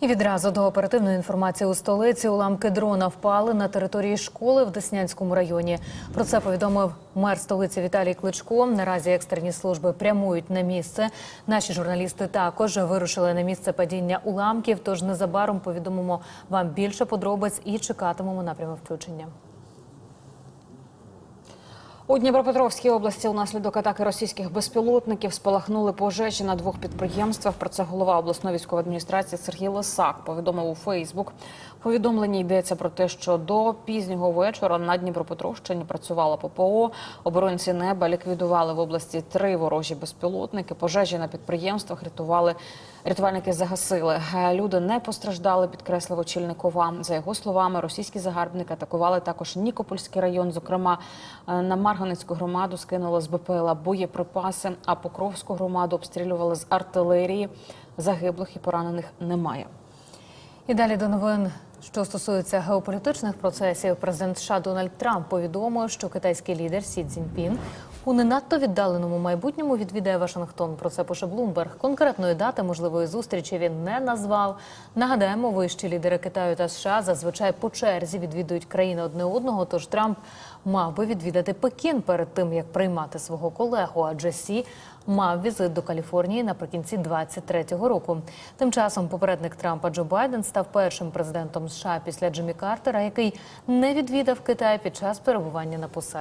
І відразу до оперативної інформації у столиці уламки дрона впали на території школи в Деснянському районі. Про це повідомив мер столиці Віталій Кличко. Наразі екстрені служби прямують на місце. Наші журналісти також вирушили на місце падіння уламків. Тож незабаром повідомимо вам більше подробиць і чекатимемо напряму включення. У Дніпропетровській області унаслідок атаки російських безпілотників спалахнули пожежі на двох підприємствах. Про це голова обласної військової адміністрації Сергій Лисак повідомив у Фейсбук. В Повідомленні йдеться про те, що до пізнього вечора на Дніпропетровщині працювала ППО. Оборонці неба ліквідували в області три ворожі безпілотники. Пожежі на підприємствах рятували. Рятувальники загасили. Е, Люди не постраждали, підкреслив очільник. За його словами, російські загарбники атакували також Нікопольський район. Зокрема, е, на Марганецьку громаду скинули з БПЛА боєприпаси, а Покровську громаду обстрілювали з артилерії. Загиблих і поранених немає. І далі до новин. Що стосується геополітичних процесів, президент США Дональд Трамп повідомив, що китайський лідер Сі Цзіньпін у не надто віддаленому майбутньому відвідає Вашингтон. Про це пише Блумберг. Конкретної дати можливої зустрічі він не назвав. Нагадаємо, вищі лідери Китаю та США зазвичай по черзі відвідують країни одне одного. Тож Трамп мав би відвідати Пекін перед тим, як приймати свого колегу. Адже Сі мав візит до Каліфорнії наприкінці 23-го року. Тим часом попередник Трампа Джо Байден став першим президентом США після Джиммі Картера, який не відвідав Китай під час перебування на посаді.